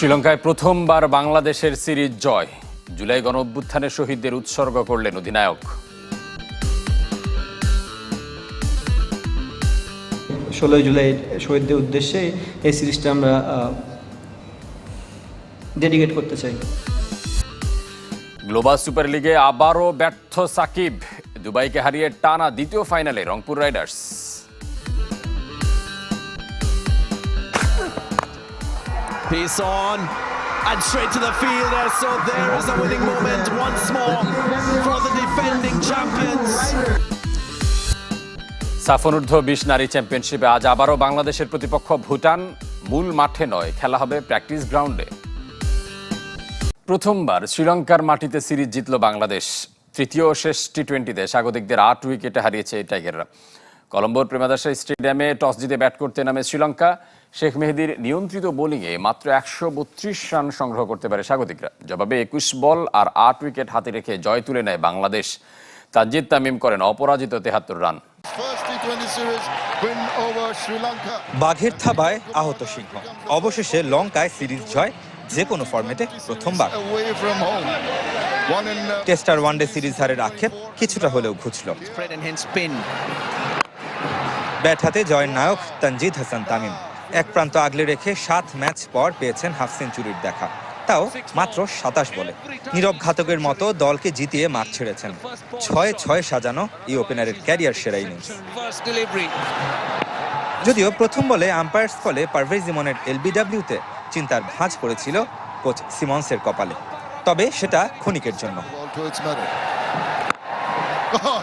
শ্রীলঙ্কায় প্রথমবার বাংলাদেশের সিরিজ জয়। জুলাই গণ অভ্যুত্থানে শহীদদের উৎসর্গ করলেন অধিনায়ক। ষোলোই জুলাই শহীদদের উদ্দেশ্যে এই সিরিজটা আমরা ডেডিকেট করতে চাই। গ্লোবাল সুপার লিগে আবারও ব্যর্থ সাকিব। দুবাইকে হারিয়ে টানা দ্বিতীয় ফাইনালে Rangpur Riders. Pace on. And straight to the fielder. So there is a winning moment once more for the defending champions. সাফনূর্ধ্ব বিশ নারী চ্যাম্পিয়নশিপে আজ আবারও বাংলাদেশের প্রতিপক্ষ ভুটান। মূল মাঠে নয়, খেলা হবে প্র্যাকটিস গ্রাউন্ডে। প্রথমবার শ্রীলঙ্কার মাটিতে সিরিজ জিতল বাংলাদেশ। তৃতীয় শেষ টি টোয়েন্টিতে স্বাগতিকদের আট উইকেটে হারিয়েছে এই টাইগাররা। কলম্বোর প্রেমাদাসা স্টেডিয়ামে টস জিতে ব্যাট করতে নামে শ্রীলঙ্কা। শেখ মেহেদির নিয়ন্ত্রিত বোলিংয়ে মাত্র একশো বত্রিশ রান সংগ্রহ করতে পারে স্বাগতিকরা। জবাবে একুশ বল আর আট উইকেট হাতে রেখে জয় তুলে নেয় বাংলাদেশ। তাজিদ তামিম করেন অপরাজিত তেহাত্তর run. First T20 series win over Sri Lanka. বাঘের থাবায় আহত সিংহ। অবশেষে লঙ্কায় সিরিজ জয় যে কোনো ফরম্যাটে প্রথমবার। Uh, টেস্ট আর ওয়ানডে সিরিজ হারের আক্ষেপ কিছুটা হলেও ঘুচল. ব্যাট হাতে জয়ের নায়ক তানজিদ হাসান তামিম। এক প্রান্ত আগলে রেখে সাত ম্যাচ পর পেয়েছেন হাফ সেঞ্চুরির দেখা। তাও মাত্র সাতাশ বলে। নীরব ঘাতকের মতো দলকে জিতিয়ে মাঠ ছেড়েছেন। ছয় ছয় সাজানো এই ওপেনারের ক্যারিয়ার সেরা ইনিংস যদিও প্রথম বলে আম্পায়ার্স ফলে পারভেজ ইমনের এলবিডব্লিউতে চিন্তার ভাঁজ পড়েছিল কোচ সিমন্সের কপালে। তবে সেটা ক্ষণিকের জন্য।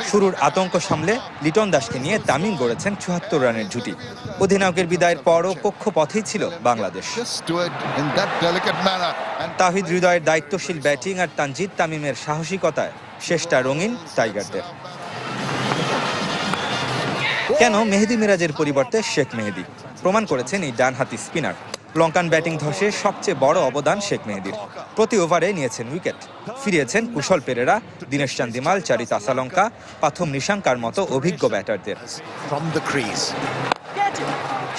শুরুর আতঙ্ক সামলে লিটন দাসকে নিয়ে তামিম গড়েছেন চুয়াত্তর রানের জুটি। অধিনায়কের বিদায়ের পরও কক্ষপথেই ছিল বাংলাদেশ। তাহিদ হৃদয়ের দায়িত্বশীল ব্যাটিং আর তানজিদ তামিমের সাহসিকতায় শেষটা রঙিন টাইগারদের। কেন মেহেদি মিরাজের পরিবর্তে শেখ মেহেদি? প্রমাণ করেছেন এই ডানহাতি স্পিনার। লঙ্কান ব্যাটিং ধসে সবচেয়ে বড় অবদান শেখ মেহেদির। প্রতি ওভারে নিয়েছেন উইকেট। ফিরিয়েছেন কুশল পেরেরা দীনেশ চান্দিমাল চারিত আসালঙ্কা পাথম নিশাঙ্কার মতো অভিজ্ঞ ব্যাটারদের.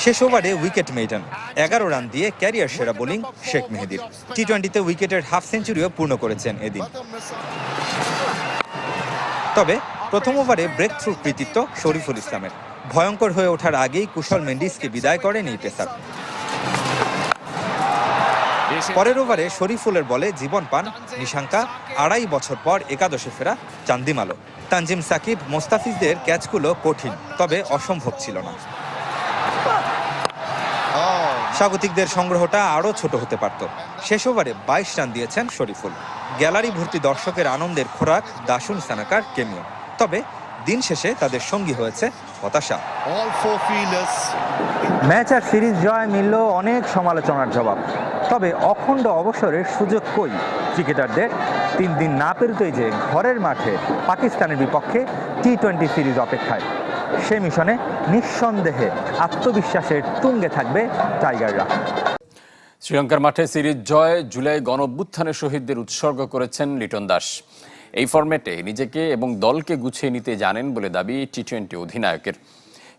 শেষ ওভারে উইকেট মেইডেন। এগারো রান দিয়ে ক্যারিয়ার সেরা বোলিং শেখ মেহেদির। টি টোয়েন্টিতে উইকেটের হাফ সেঞ্চুরিও পূর্ণ করেছেন এদিন। তবে প্রথম ওভারে ব্রেক থ্রু কৃতিত্ব শরীফুল ইসলামের। ভয়ঙ্কর হয়ে ওঠার আগেই কুশল মেন্ডিসকে বিদায় করেন এই পেসার। পরের ওভারে শরীফুলের বলে জীবন পান নিশাঙ্কা। আড়াই বছর পর একাদশে ফেরা চান্দিমালো তানজিম সাকিব মোস্তাফিজদের ক্যাচগুলো কঠিন তবে অসম্ভব ছিল না। স্বাগতিকদের সংগ্রহটা আরও ছোট হতে পারত। শেষ ওভারে বাইশ রান দিয়েছেন শরীফুল। গ্যালারি ভর্তি দর্শকের আনন্দের খোরাক দাসুন সানাকার কেমিও। তবে দিন শেষে তাদের সঙ্গী হয়েছে হতাশা। ম্যাচ আর সিরিজ জয় মিলল অনেক সমালোচনার জবাব। তবে অখণ্ড অবসরের সুযোগ কই? ক্রিকেটারদের তিন দিন না পেরোতেই যে ঘরের মাঠে পাকিস্তানের বিপক্ষে টি টোয়েন্টি সিরিজ অপেক্ষায়। সে মিশনে নিঃসন্দেহে আত্মবিশ্বাসের তুঙ্গে থাকবে টাইগাররা। শ্রীলঙ্কার মাঠে সিরিজ জয়, জুলাই গণ শহীদদের উৎসর্গ করেছেন লিটন দাস। এই ফরম্যাটে নিজেকে এবং দলকে গুছিয়ে নিতে জানেন বলে দাবি টি টোয়েন্টি অধিনায়কের।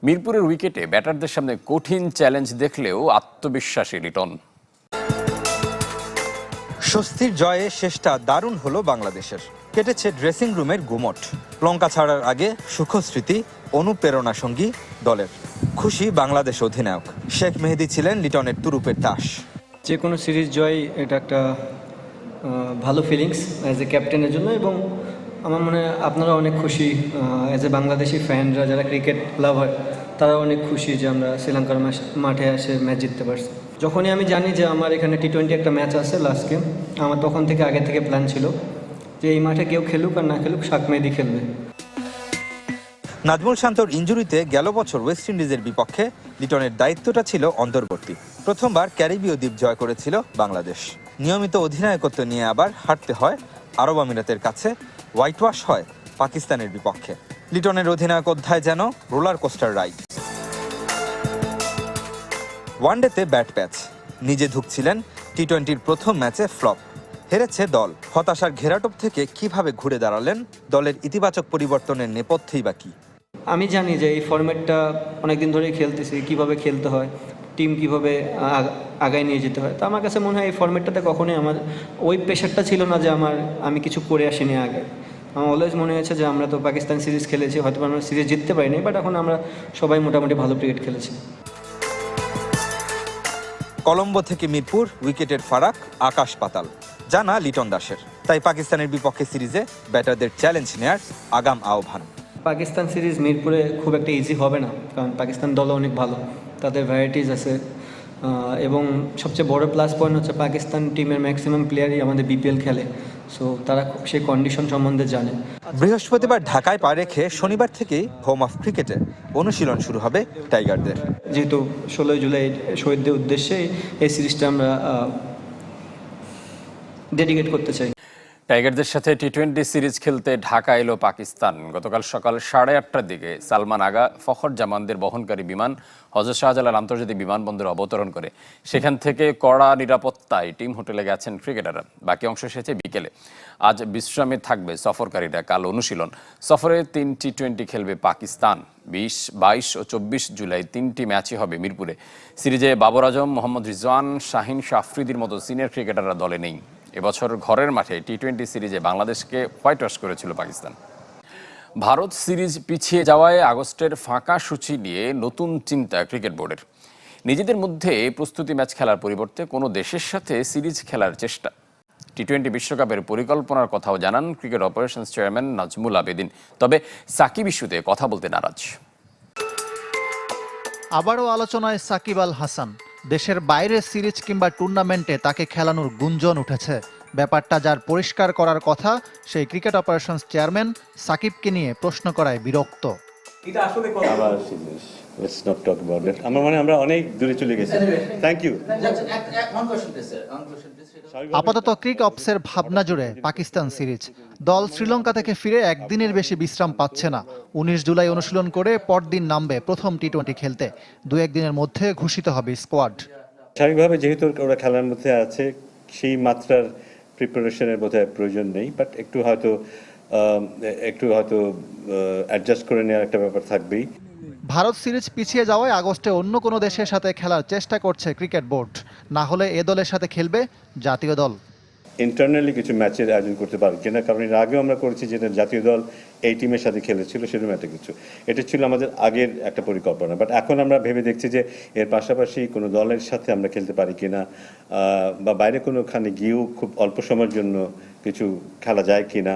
মিরপুরের উইকেটে ব্যাটারদের সামনে কঠিন চ্যালেঞ্জ দেখলেও আত্মবিশ্বাসী লিটন। স্বস্তির জয়ে শেষটা দারুণ হলো বাংলাদেশের। কেটেছে ড্রেসিং রুমের গুমট। লঙ্কা ছাড়ার আগে সুখস্মৃতি, অনুপ্রেরণা সঙ্গী দলের। খুশি বাংলাদেশ অধিনায়ক। শেখ মেহেদি ছিলেন লিটনের তুরুপের তাস যে কোনো সিরিজ জয়, এটা একটা ভালো ফিলিংস অ্যাজ এ ক্যাপ্টেনের জন্য এবং আমার মনে হয় আপনারা অনেক খুশি অ্যাজ এ বাংলাদেশি ফ্যানরা যারা ক্রিকেট লাভার তারা অনেক খুশি যে আমরা শ্রীলঙ্কার মাঠে এসে ম্যাচ জিততে পারছি। যখনই আমি জানি যে আমার এখানে টি টোয়েন্টি একটা ম্যাচ আছে লাস্ট গেম আমার তখন থেকে আগে থেকে প্ল্যান ছিল যে এই মাঠে কেউ খেলুক আর না খেলুক শাক মেহেদি খেলবে। নাজমুল শান্তর ইঞ্জুরিতে গেল বছর ওয়েস্ট ইন্ডিজের বিপক্ষে লিটনের দায়িত্বটা ছিল অন্তর্বর্তী। প্রথমবার ক্যারিবীয় দ্বীপ জয় করেছিল বাংলাদেশ। নিয়মিত অধিনায়কত্ব নিয়ে আবার হারতে হয় আরব আমিরাতের কাছে হোয়াইট ওয়াশ হয় পাকিস্তানের বিপক্ষে। লিটনের অধিনায়ক অধ্যায় যেন রোলার কোস্টার রাইড। ওয়ানডেতে ব্যাট প্যাচ। নিজে ঢুকছিলেন টি টোয়েন্টির প্রথম ম্যাচে ফ্লপ। হেরেছে দল। হতাশার ঘেরাটোপ থেকে কীভাবে ঘুরে দাঁড়ালেন? দলের ইতিবাচক পরিবর্তনের নেপথ্যেই বা কি? আমি জানি যে এই ফরম্যাটটা অনেকদিন ধরেই খেলতেছি, কীভাবে খেলতে হয়, টিম কীভাবে আগ- আগায় নিয়ে যেতে হয়। তো আমার কাছে মনে হয় এই ফর্মেটটাতে কখনোই আমার, ওই প্রেশারটা ছিল না যে আমার, আমি কিছু করে আসিনি আগে। আমার অলওয়েজ মনে হয়েছে যে আমরা তো পাকিস্তান সিরিজ খেলেছি, হয়তো আমরা সিরিজ জিততে পারিনি বাট এখন আমরা সবাই মোটামুটি ভালো ক্রিকেট খেলেছি। কলম্বো থেকে মিরপুর, উইকেটের ফারাক, আকাশ পাতাল। জানা লিটন দাসের। তাই পাকিস্তানের বিপক্ষে সিরিজে ব্যাটারদের চ্যালেঞ্জ নেয়ার আগাম আহ্বান। পাকিস্তান সিরিজ মিরপুরে খুব একটা ইজি হবে না, কারণ পাকিস্তান দলও অনেক ভালো। তাদের ভ্যারাইটিস আছে। এবং সবচেয়ে বড় প্লাস পয়েন্ট হচ্ছে পাকিস্তান টিমের ম্যাক্সিমাম প্লেয়ারই আমাদের বিপিএল খেলে। সো তারা সেই কন্ডিশন সম্বন্ধে জানে। বৃহস্পতিবার ঢাকায় পা রেখে শনিবার থেকেই হোম অফ ক্রিকেটে অনুশীলন শুরু হবে টাইগারদের যেহেতু ষোলোই জুলাই শহীদদের উদ্দেশ্যে এই সিরিজটা আমরা ডেডিকেট করতে চাই। টাইগারদের সাথে টি টোয়েন্টি সিরিজ খেলতে ঢাকা এলো পাকিস্তান। গতকাল সকাল সাড়ে আটটার দিকে সালমান আগা, ফখর জামানদের বহনকারী বিমান হজরত শাহজালাল আন্তর্জাতিক বিমানবন্দরে অবতরণ করে। সেখান থেকে কড়া নিরাপত্তায় টিম হোটেলে গেছেন ক্রিকেটাররা। বাকি অংশ এসেছে বিকেলে। আজ বিশ্রামে থাকবে সফরকারীরা কাল অনুশীলন। সফরে তিন টি টোয়েন্টি খেলবে পাকিস্তান। বিশ, বাইশ ও চব্বিশ জুলাই তিনটি ম্যাচই হবে মিরপুরে। সিরিজে বাবর আজম, মোহাম্মদ রিজওয়ান, শাহিন শাফরিদির মতো সিনিয়র ক্রিকেটাররা দলে নেই। এবছর ঘরের মাঠে টি টোয়েন্টি সিরিজে বাংলাদেশকে হোয়াইট ওয়াশ করেছিল পাকিস্তান। ভারত সিরিজ পিছিয়ে যাওয়ায় আগস্টের ফাঁকা সূচি নিয়ে নতুন চিন্তা ক্রিকেট বোর্ডের। নিজেদের মধ্যে প্রস্তুতি ম্যাচ খেলার পরিবর্তে কোনো দেশের সাথে সিরিজ খেলার চেষ্টা। টি টোয়েন্টি বিশ্বকাপের পরিকল্পনার কথাও জানান cricket operations chairman Nazmul Abedin. তবে সাকিব ইস্যুতে কথা বলতে নারাজ। আবারও আলোচনায় সাকিব আল হাসান। দেশের বাইরে সিরিজ কিংবা টুর্নামেন্টে তাকে খেলানোর গুঞ্জন উঠেছে। ব্যাপারটা যার পরিষ্কার করার কথা সেই ক্রিকেট অপারেশনস চেয়ারম্যান সাকিবকে নিয়ে প্রশ্ন করায় বিরক্ত। আবার serious let's not talk about that আমার মানে আমরা অনেক দূরে চলে গেছি। থ্যাংক ইউ আপাতত ক্রিক অপসের ভাবনা জুড়ে পাকিস্তান সিরিজ। দল শ্রীলঙ্কা থেকে ফিরে একদিনের বেশি বিশ্রাম পাচ্ছে না। উনিশ জুলাই অনুশীলন করে পরদিন নামবে প্রথম টি টোয়েন্টি খেলতে। দু একদিনের মধ্যে ঘোষিত হবে স্কোয়াড। স্বাভাবিকভাবে যেহেতু ওরা খেলার মধ্যে আছে সেই মাত্রার প্রিপারেশনের বোধহয় প্রয়োজন নেই বাট একটু হয়তো একটু হয়তো অ্যাডজাস্ট করে নেওয়ার একটা ব্যাপার থাকবেই। ভারত সিরিজ পিছিয়ে যাওয়ায় আগস্টে অন্য কোনো দেশের সাথে খেলার চেষ্টা করছে ক্রিকেট বোর্ড। না হলে এ দলের সাথে খেলবে জাতীয় দল। ইন্টারনালি কিছু ম্যাচের আয়োজন করতে পারি কিনা কারণ এর আগেও আমরা করেছি যেটা জাতীয় দল এই টিমের সাথে খেলেছিল, সেরকম একটা কিছু। এটা ছিল আমাদের আগের একটা পরিকল্পনা। বাট এখন আমরা ভেবে দেখছি যে এর পাশাপাশি কোনো দলের সাথে আমরা খেলতে পারি কিনা বা বাইরে কোনোখানে গিয়েও খুব অল্প সময়ের জন্য কিছু খেলা যায় কিনা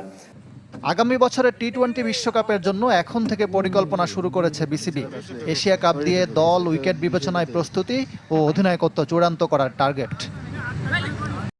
আগামী বছরের টি টোয়েন্টি বিশ্বকাপের জন্য এখন থেকে পরিকল্পনা শুরু করেছে বিসিবি। এশিয়া কাপ দিয়ে দল, উইকেট বিবেচনায় প্রস্তুতি ও অধিনায়কত্ব চূড়ান্ত করার টার্গেট।